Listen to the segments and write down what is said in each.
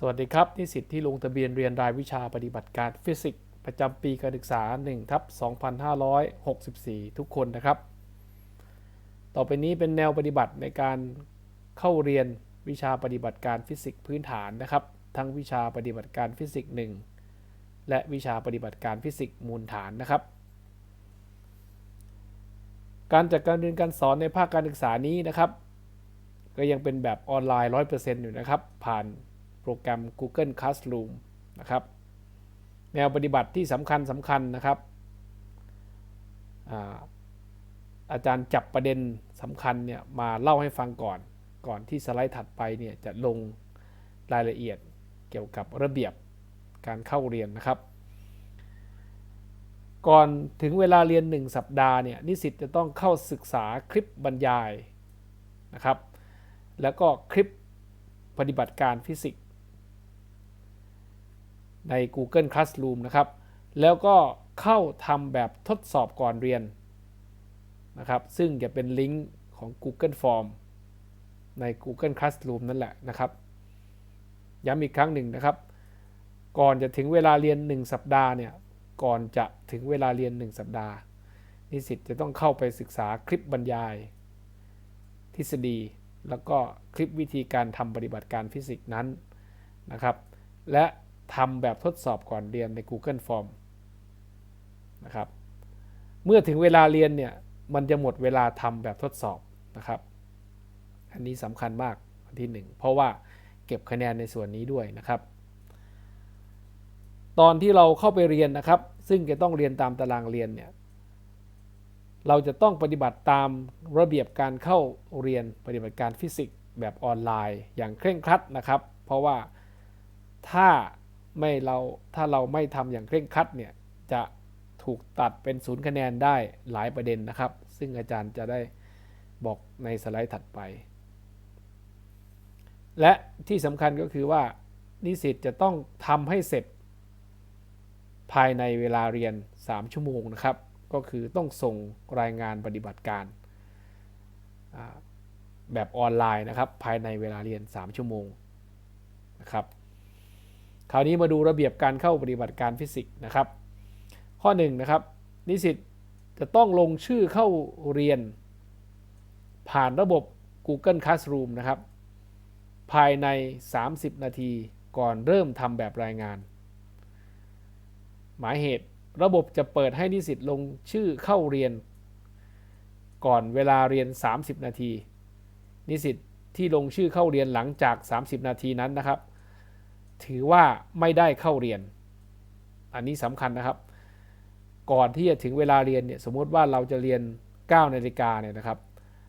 สวัสดีครับ นิสิตที่ลงทะเบียนเรียนรายวิชาปฏิบัติการฟิสิกส์ประจำปีการศึกษา1ทับ2564 ทุกคนนะครับ ต่อไปนี้เป็นแนวปฏิบัติในการเข้าเรียนวิชาปฏิบัติการฟิสิกส์พื้นฐานนะครับ ทั้งวิชาปฏิบัติการฟิสิกส์1และวิชาปฏิบัติการฟิสิกส์มูลฐานนะครับ การจัดการเรียนการสอนในภาคการศึกษานี้นะครับ ก็ยังเป็นแบบออนไลน์ 100%อยู่นะครับ ผ่าน โปรแกรม Google Classroom นะครับ แนวปฏิบัติที่สำคัญสำคัญนะครับอาอาจารย์จับประเด็นสำคัญเนี่ยมาเล่าให้ฟังก่อน ก่อนที่สไลด์ถัดไปเนี่ยจะลงรายละเอียดเกี่ยวกับระเบียบการเข้าเรียนนะครับ ก่อนถึงเวลาเรียน 1 สัปดาห์เนี่ยนิสิตจะต้องเข้าศึกษาคลิปบรรยายนะครับ แล้วก็คลิปปฏิบัติการฟิสิกส์ ใน Google Classroom นะครับ แล้วก็เข้าทำแบบทดสอบก่อนเรียนนะครับ ซึ่งจะเป็นลิงก์ของ Google Form ใน Google Classroom นั่นแหละนะครับ ย้ำอีกครั้งหนึ่งนะครับ ก่อนจะถึงเวลาเรียน 1 สัปดาห์เนี่ย ก่อนจะถึงเวลาเรียน 1 สัปดาห์ นิสิตจะต้องเข้าไปศึกษาคลิปบรรยาย ทฤษฎี แล้วก็คลิปวิธีการทำปฏิบัติการฟิสิกส์นั้นนะครับ และ ทำแบบทดสอบก่อนเรียนใน Google Form นะครับ เมื่อถึงเวลาเรียนเนี่ย มันจะหมดเวลาทำแบบทดสอบนะครับ อันนี้สำคัญมากอันที่ 1 เพราะว่าเก็บคะแนนในส่วนนี้ด้วยนะครับ ตอนที่เราเข้าไปเรียนนะครับ ซึ่งจะต้องเรียนตามตารางเรียนเนี่ยเราจะต้องปฏิบัติตามระเบียบการเข้าเรียนปฏิบัติการฟิสิกส์แบบออนไลน์ อย่างเคร่งครัดนะครับ เพราะว่าถ้า ไม่เราถ้าเราไม่ทำอย่างเคร่งครัดเนี่ยจะถูกตัดเป็นศูนย์คะแนนได้หลายประเด็นนะครับ ซึ่งอาจารย์จะได้บอกในสไลด์ถัดไป และที่สำคัญก็คือว่านิสิตจะต้องทำให้เสร็จ ภายในเวลาเรียน 3 ชั่วโมงนะครับ ก็คือต้องส่งรายงานปฏิบัติการ แบบออนไลน์นะครับ ภายในเวลาเรียน 3 ชั่วโมงนะครับ คราวนี้มาดูระเบียบการเข้าปฏิบัติการฟิสิกส์นะครับ ข้อ1นนะครับนิสิตจะต้องลงชื่อเข้าเรียน ผ่านระบบ Google Classroom นะครับ ภายใน 30 นาทีก่อนเริ่มทำแบบรายงาน หมายเหตุระบบจะเปิดให้นิสิตลงชื่อเข้าเรียน ก่อนเวลาเรียน 30 นาที นิสิตที่ลงชื่อเข้าเรียนหลังจาก 30 นาทีนั้นนะครับ ถือว่าไม่ได้เข้าเรียน อันนี้สำคัญนะครับ ก่อนที่จะถึงเวลาเรียนเนี่ยสมมติว่าเราจะเรียน9นาฬิกาเนี่ยนะครับ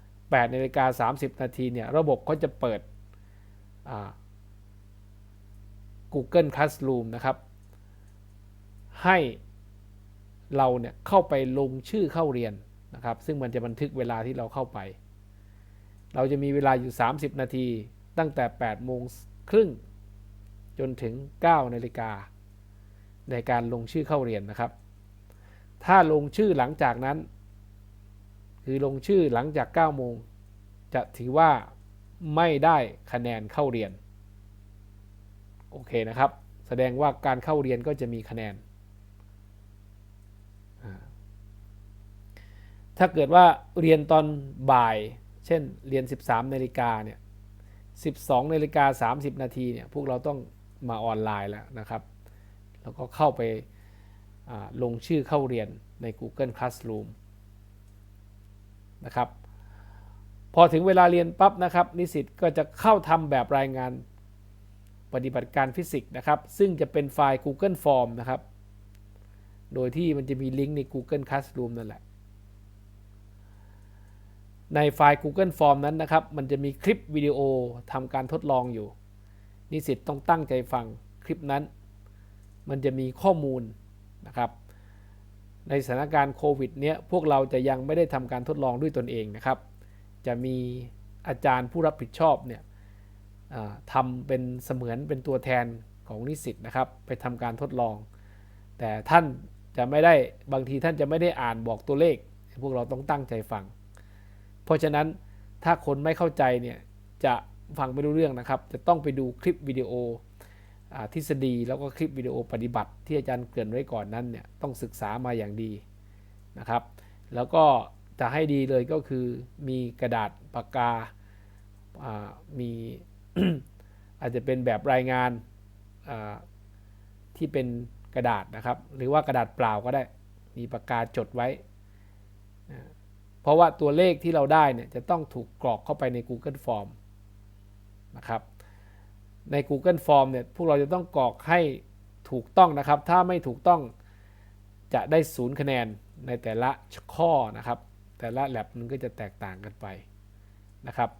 8นาฬิกา30 นาทีเนี่ยระบบเขาจะเปิด Google Classroom นะครับ ให้เราเนี่ยเข้าไปลงชื่อเข้าเรียนนะครับ ซึ่งมันจะบันทึกเวลาที่เราเข้าไป เราจะมีเวลาอยู่ 30 นาที ตั้งแต่8โมงครึ่ง จนถึง 9 นาฬิกา ในการลงชื่อเข้าเรียนนะครับ ถ้าลงชื่อหลังจากนั้น คือลงชื่อหลังจาก 9 โมง จะถือว่าไม่ได้คะแนนเข้าเรียน โอเคนะครับ แสดงว่าการเข้าเรียนก็จะมีคะแนน ถ้าเกิดว่าเรียนตอนบ่าย เช่นเรียน 13 นาฬิกาเนี่ย 12 นาฬิกา 30 นาทีเนี่ย พวกเราต้อง มาออนไลน์แล้วนะครับ แล้วก็เข้าไปลงชื่อเข้าเรียนใน Google Classroom นะครับ พอถึงเวลาเรียนปั๊บนะครับ นิสิตก็จะเข้าทำแบบรายงานปฏิบัติการฟิสิกส์นะครับ ซึ่งจะเป็นไฟล์ Google Form นะครับ โดยที่มันจะมีลิงก์ใน Google Classroom นั่นแหละ ในไฟล์ Google Form นั้นนะครับ มันจะมีคลิปวิดีโอทำการทดลองอยู่ นิสิตต้องตั้งใจฟังคลิปนั้น มันจะมีข้อมูลนะครับ ในสถานการณ์โควิดเนี้ยพวกเราจะยังไม่ได้ทำการทดลองด้วยตนเองนะครับ จะมีอาจารย์ผู้รับผิดชอบเนี่ยทำเป็นเสมือนเป็นตัวแทนของนิสิตนะครับ ไปทำการทดลอง แต่ท่านจะไม่ได้บางทีท่านจะไม่ได้อ่านบอกตัวเลข พวกเราต้องตั้งใจฟัง เพราะฉะนั้นถ้าคนไม่เข้าใจเนี่ยจะ ฟังไม่รู้เรื่องนะครับ จะต้องไปดูคลิปวิดีโอทฤษฎีแล้วก็คลิปวิดีโอปฏิบัติที่อาจารย์เกริ่นไว้ก่อนนั้นเนี่ยต้องศึกษามาอย่างดีนะครับ แล้วก็จะให้ดีเลยก็คือมีกระดาษปากกาามีอาจจะเป็นแบบรายงานาที่เป็นกระดาษนะครับ หรือว่ากระดาษเปล่าก็ได้ มีปากกาจดไว้ เพราะว่าตัวเลขที่เราได้เนี่ยจะต้องถูกกรอกเข้าไปใน Google Form นะครับ ใน Google Form เนี่ยพวกเราจะต้องกรอกให้ถูกต้องนะครับ ถ้าไม่ถูกต้องจะได้ศูนย์คะแนนในแต่ละข้อนะครับ แต่ละแลบมันก็จะแตกต่างกันไปนะครับ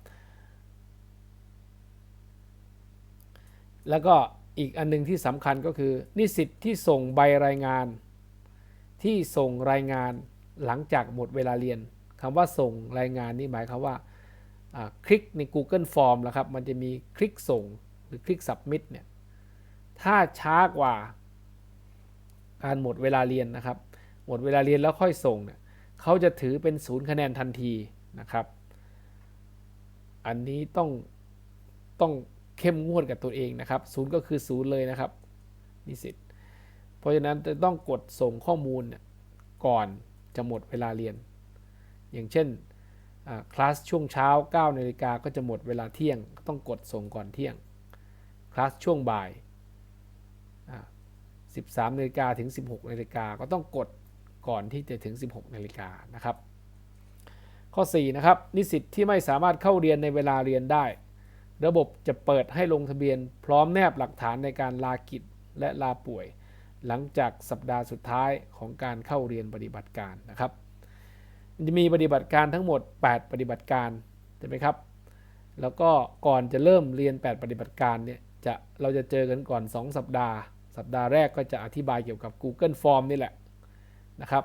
แล้วก็อีกอันหนึงที่สำคัญก็คือ นิสิตที่ส่งใบรายงาน ที่ส่งรายงานหลังจากหมดเวลาเรียนคำว่าส่งรายงานนี่หมายความว่าอ่า คลิกใน Google Form แล้วครับมันจะมีคลิกส่งหรือคลิก submit เนี่ยถ้าช้ากว่าการหมดเวลาเรียนนะครับ หมดเวลาเรียนแล้วค่อยส่งเนี่ยเขาจะถือเป็นศูนย์คะแนนทันทีนะครับ อันนี้ต้องต้องเข้มงวดกับตัวเองนะครับศูนย์ก็คือศูนย์เลยนะครับนิสิตเพราะฉะนั้นจะต้องกดส่งข้อมูลเนี่ยก่อนจะหมดเวลาเรียน อย่างเช่น คลาสช่วงเช้า9นาฬิกาก็จะหมดเวลาเที่ยง ต้องกดส่งก่อนเที่ยง คลาสช่วงบ่ายอ่า13นาฬิกาถึง 16นาฬิกาก็ต้องกดก่อนที่จะถึง 16นาฬิกานะครับ ข้อ 4 นะครับ นิสิตที่ไม่สามารถเข้าเรียนในเวลาเรียนได้ ระบบจะเปิดให้ลงทะเบียน พร้อมแนบหลักฐานในการลากิจและลาป่วย หลังจากสัปดาห์สุดท้ายของการเข้าเรียนปฏิบัติการนะครับ มันจะมีปฏิบัติการทั้งหมด 8 ปฏิบัติการใช่ไหมครับ แล้วก็ก่อนจะเริ่มเรียน 8 ปฏิบัติการเนี่ยจะเราจะเจอกันก่อน 2 สัปดาห์ สัปดาห์แรกก็จะอธิบายเกี่ยวกับ Google Form นี่แหละนะครับ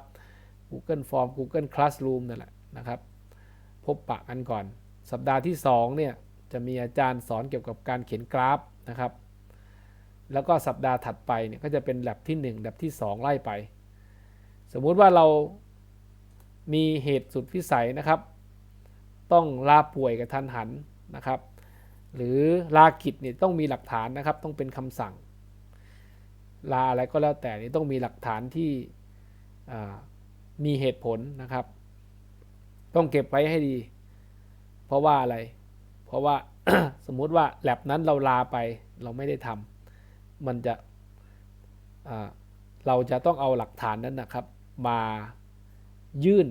Google Form Google Classroom นั่นแหละนะครับ พบปะกันก่อน สัปดาห์ที่2เนี่ยจะมีอาจารย์สอนเกี่ยวกับการเขียนกราฟนะครับ แล้วก็สัปดาห์ถัดไปเนี่ยก็จะเป็นแลบที่ 1 แลบที่ 2 ไล่ไป สมมุติว่าเรา มีเหตุสุดวิสัยนะครับ ต้องลาป่วยกับทันหันนะครับ หรือลากิจเนี่ยต้องมีหลักฐานนะครับ ต้องเป็นคำสั่ง ลาอะไรก็แล้วแต่นี่ต้องมีหลักฐานที่มีเหตุผลนะครับ ต้องเก็บไว้ให้ดี เพราะว่าอะไร เพราะว่าสมมุติว่าแลบนั้นเราลาไปเราไม่ได้ทำมันจะเราจะต้องเอาหลักฐานนั้นนะครับ มา ยื่น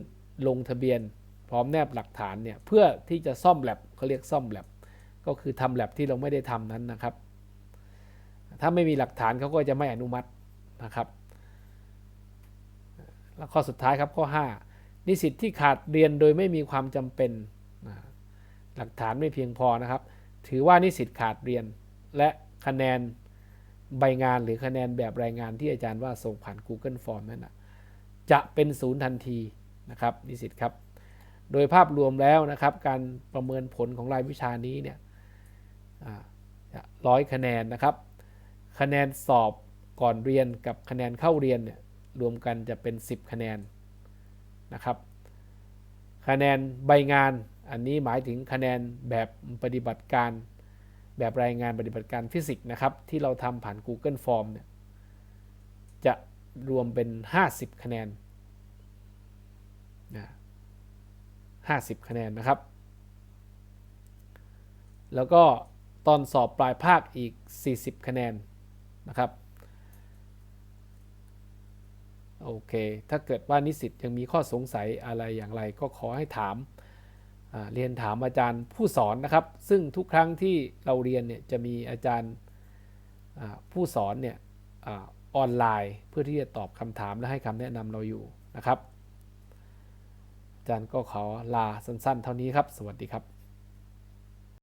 ลงทะเบียน พร้อมแนบหลักฐานเนี่ยเพื่อที่จะซ่อมแลบเขาเรียกซ่อมแลบก็คือทำแลบที่เราไม่ได้ทำนั้นนะครับ ถ้าไม่มีหลักฐานเขาก็จะไม่อนุมัตินะครับ แล้วข้อสุดท้ายครับข้อ 5 นิสิตที่ขาดเรียนโดยไม่มีความจำเป็นหลักฐานไม่เพียงพอนะครับ ถือว่านิสิตขาดเรียนและคะแนนใบงานหรือคะแนนแบบรายงานที่อาจารย์ว่าส่งผ่าน Google Form นั่นนะ จะเป็นศูนย์ทันทีนะครับนิสิตครับ โดยภาพรวมแล้วนะครับการประเมินผลของรายวิชานี้เนี่ยร้อยคะแนนนะครับ คะแนนสอบก่อนเรียนกับคะแนนเข้าเรียนเนี่ยรวมกันจะเป็น 10 คะแนนนะครับ คะแนนใบงานอันนี้หมายถึงคะแนนแบบปฏิบัติการ แบบรายงานปฏิบัติการฟิสิกส์นะครับ ที่เราทำผ่าน Google Form เนี่ยจะ รวมเป็น 50 คะแนนนะ50 คะแนนนะครับ แล้วก็ตอนสอบปลายภาคอีก 40 คะแนนนะครับโอเค ถ้าเกิดว่านิสิตยังมีข้อสงสัยอะไรอย่างไรก็ขอให้ถาม เรียนถามอาจารย์ผู้สอนนะครับ ซึ่งทุกครั้งที่เราเรียนเนี่ยจะมีอาจารย์ผู้สอนเนี่ย ออนไลน์ เพื่อที่จะตอบคำถามและให้คำแนะนำเราอยู่นะครับอาจารย์ก็ขอลาสั้นๆ เท่านี้ครับ สวัสดีครับ